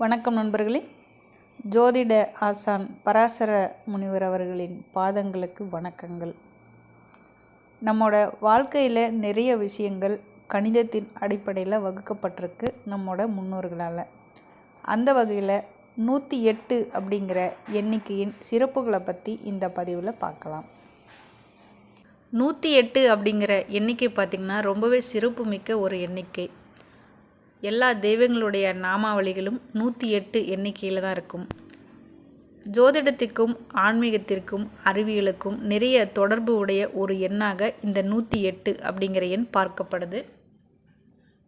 வணக்கம் நண்பர்களே. ஜோதிட ஆசான் பராசர முனிவர் அவர்களின் பாதங்களுக்கு வணக்கங்கள். நம்மோட வாழ்க்கையில் நிறைய விஷயங்கள் கணிதத்தின் அடிப்படையில் வகுக்கப்பட்டிருக்கு நம்மோட முன்னோர்களால். அந்த வகையில் நூற்றி எட்டு அப்படிங்கிற எண்ணிக்கையின் சிறப்புகளை பற்றி இந்த பதிவில் பார்க்கலாம். நூற்றி எட்டு அப்படிங்கிற எண்ணிக்கை பார்த்திங்கன்னா ரொம்பவே சிறப்புமிக்க ஒரு எண்ணிக்கை. எல்லா தெய்வங்களுடைய நாமாவளிகளும் நூற்றி எட்டு எண்ணிக்கையில் தான் இருக்கும். ஜோதிடத்திற்கும் ஆன்மீகத்திற்கும் அறிவியலுக்கும் நிறைய தொடர்பு உடைய ஒரு எண்ணாக இந்த நூற்றி எட்டு அப்படிங்கிற எண் பார்க்கப்படுது.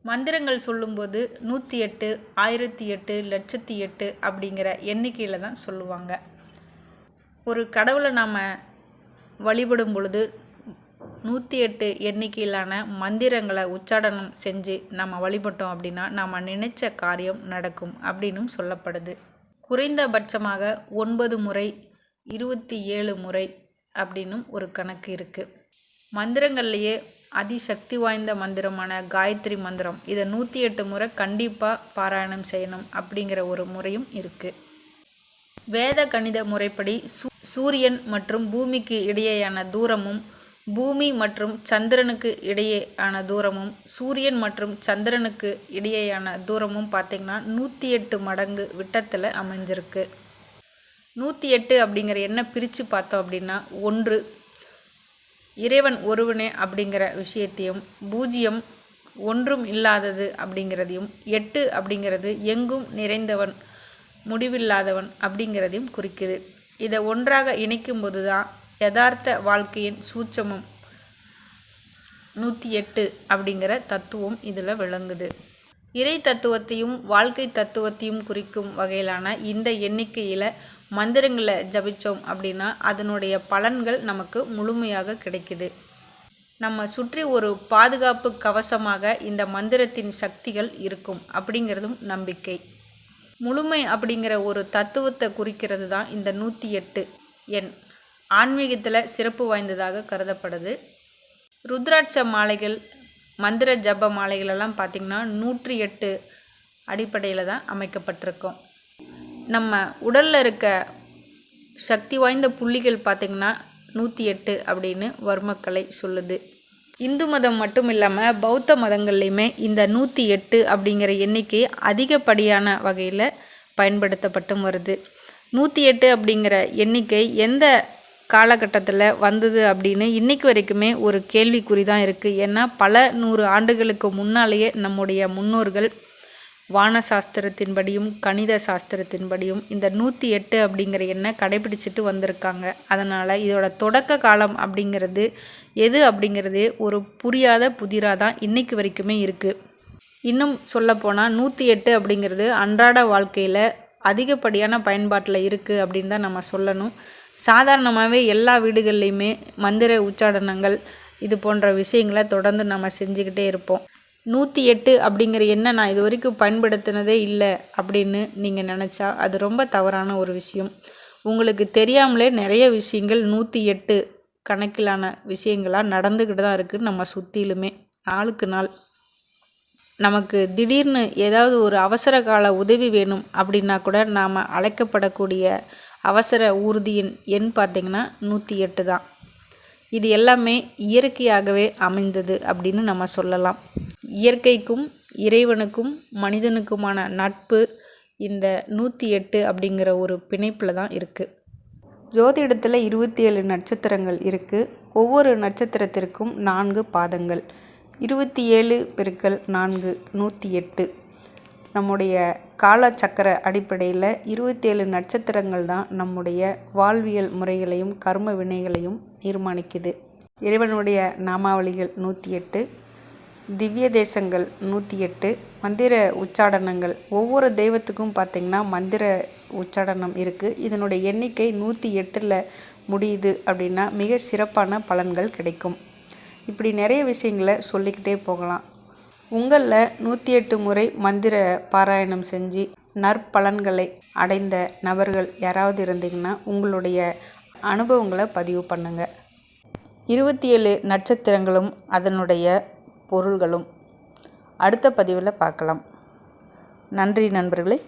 மந்திரங்கள் சொல்லும்போது நூற்றி எட்டு ஆயிரத்தி எட்டு லட்சத்தி எட்டு அப்படிங்கிற எண்ணிக்கையில் தான் சொல்லுவாங்க. ஒரு கடவுளை நாம் வழிபடும் பொழுது நூற்றி எட்டு எண்ணிக்கையிலான மந்திரங்களை உச்சாடனம் செஞ்சு நம்ம வழிபட்டோம் அப்படின்னா நம்ம நினைச்ச காரியம் நடக்கும் அப்படின்னும் சொல்லப்படுது. குறைந்தபட்சமாக ஒன்பது முறை இருபத்தி ஏழு முறை அப்படின்னும் ஒரு கணக்கு இருக்குது மந்திரங்கள்லேயே அதிசக்தி வாய்ந்த மந்திரமான காயத்ரி மந்திரம் இதை நூற்றி எட்டு முறை கண்டிப்பாக பாராயணம் செய்யணும் அப்படிங்கிற ஒரு முறையும் இருக்குது வேத கணித முறைப்படி சூரியன் மற்றும் பூமிக்கு இடையேயான தூரமும் பூமி மற்றும் சந்திரனுக்கு இடையேயான தூரமும் சூரியன் மற்றும் சந்திரனுக்கு இடையேயான தூரமும் பார்த்திங்கன்னா நூற்றி எட்டு மடங்கு விட்டத்தில் அமைஞ்சிருக்கு. நூற்றி எட்டு அப்படிங்கிற என்ன பிரித்து பார்த்தோம் அப்படின்னா ஒன்று இறைவன் ஒருவனே அப்படிங்கிற விஷயத்தையும் பூஜ்ஜியம் ஒன்றும் இல்லாதது அப்படிங்கிறதையும் எட்டு அப்படிங்கிறது எங்கும் நிறைந்தவன் முடிவில்லாதவன் அப்படிங்கிறதையும் குறிக்குது. இதை ஒன்றாக இணைக்கும்போது தான் யதார்த்த வாழ்க்கையின் சூட்சமம். நூற்றி எட்டு அப்படிங்கிற தத்துவம் இதில் விளங்குது. இறை தத்துவத்தையும் வாழ்க்கை தத்துவத்தையும் குறிக்கும் வகையிலான இந்த எண்ணிக்கையில் மந்திரங்களை ஜபித்தோம் அப்படின்னா அதனுடைய பலன்கள் நமக்கு முழுமையாக கிடைக்குது. நம்ம சுற்றி ஒரு பாதுகாப்பு கவசமாக இந்த மந்திரத்தின் சக்திகள் இருக்கும் அப்படிங்கிறதும் நம்பிக்கை. முழுமை அப்படிங்கிற ஒரு தத்துவத்தை குறிக்கிறது தான் இந்த நூற்றி எட்டு எண். ஆன்மீகத்தில் சிறப்பு வாய்ந்ததாக கருதப்படுது. ருத்ராட்ச மாலைகள் மந்திர ஜப மாலைகளெல்லாம் பார்த்திங்கன்னா நூற்றி எட்டு அடிப்படையில் தான் அமைக்கப்பட்டிருக்கோம். நம்ம உடலில் இருக்க சக்தி வாய்ந்த புள்ளிகள் பார்த்திங்கன்னா நூற்றி எட்டு அப்படின்னு வர்மக்கலை சொல்லுது. இந்து மதம் மட்டும் இல்லாமல் பௌத்த மதங்கள்லேயுமே இந்த நூற்றி எட்டு அப்படிங்கிற எண்ணிக்கை அதிகப்படியான வகையில் பயன்படுத்தப்பட்டும் வருது. நூற்றி எட்டு அப்படிங்கிற எண்ணிக்கை எந்த காலகட்டத்தில் வந்தது அப்படின்னு இன்றைக்கு வரைக்குமே ஒரு கேள்விக்குறி தான் இருக்குது ஏன்னா பல நூறு ஆண்டுகளுக்கு முன்னாலேயே நம்முடைய முன்னோர்கள் வான சாஸ்திரத்தின்படியும் கணித சாஸ்திரத்தின்படியும் இந்த நூற்றி எட்டு அப்படிங்கிற எண்ணை கடைபிடிச்சிட்டு வந்திருக்காங்க. அதனால் இதோட தொடக்க காலம் அப்படிங்கிறது எது அப்படிங்கிறது ஒரு புரியாத புதிராக தான் இன்றைக்கு வரைக்குமே இருக்குது இன்னும் சொல்லப்போனால் நூற்றி எட்டு அப்படிங்கிறது அன்றாட வாழ்க்கையில் அதிகப்படியான பயன்பாட்டில் இருக்குது அப்படின்னு தான் நம்ம சொல்லணும். சாதாரணமாகவே எல்லா வீடுகள்லையுமே மந்திர உச்சாடனங்கள் இது போன்ற விஷயங்களை தொடர்ந்து நம்ம செஞ்சுக்கிட்டே இருப்போம். நூற்றி எட்டு அப்படிங்கிற எண்ணை நான் இது வரைக்கும் பயன்படுத்தினதே இல்லை அப்படின்னு நீங்கள் நினச்சா அது ரொம்ப தவறான ஒரு விஷயம். உங்களுக்கு தெரியாமலே நிறைய விஷயங்கள் நூற்றி எட்டு கணக்கிலான விஷயங்களாக நடந்துக்கிட்டு தான் இருக்குது நம்ம சுற்றிலுமே நாளுக்கு நாள் நமக்கு திடீர்னு ஏதாவது ஒரு அவசர கால உதவி வேணும் அப்படின்னா கூட நாம் அழைக்கப்படக்கூடிய அவசர ஊர்தியின் எண் பார்த்திங்கன்னா நூற்றி எட்டு தான். இது எல்லாமே இயற்கையாகவே அமைந்தது அப்படின்னு நம்ம சொல்லலாம். இயற்கைக்கும் இறைவனுக்கும் மனிதனுக்குமான நட்பு இந்த நூற்றி எட்டு அப்படிங்கிற ஒரு பிணைப்பில் தான் இருக்குது ஜோதிடத்தில் இருபத்தி ஏழு நட்சத்திரங்கள் இருக்குது ஒவ்வொரு நட்சத்திரத்திற்கும் நான்கு பாதங்கள். இருபத்தி ஏழு பெருக்கள் நான்கு நூற்றி எட்டு. நம்முடைய காலச்சக்கர அடிப்படையில் இருபத்தேழு நட்சத்திரங்கள் தான் நம்முடைய வாழ்வியல் முறைகளையும் கர்ம வினைகளையும் தீர்மானிக்குது. இறைவனுடைய நாமாவளிகள் நூற்றி எட்டு திவ்ய தேசங்கள் நூற்றி எட்டு மந்திர உச்சாடனங்கள். ஒவ்வொரு தெய்வத்துக்கும் பார்த்திங்கன்னா மந்திர உச்சாடனம் இருக்குது இதனுடைய எண்ணிக்கை நூற்றி எட்டில் முடியுது அப்படின்னா மிக சிறப்பான பலன்கள் கிடைக்கும். இப்படி நிறைய விஷயங்களை சொல்லிக்கிட்டே போகலாம். உங்களில் நூற்றி எட்டு முறை மந்திர பாராயணம் செஞ்சு நற்பலன்களை அடைந்த நபர்கள் யாராவது இருந்தீங்கன்னா உங்களுடைய அனுபவங்களை பதிவு பண்ணுங்கள் இருபத்தி ஏழு நட்சத்திரங்களும் அதனுடைய பொருள்களும். அடுத்த பதிவில் பார்க்கலாம். நன்றி நண்பர்களே.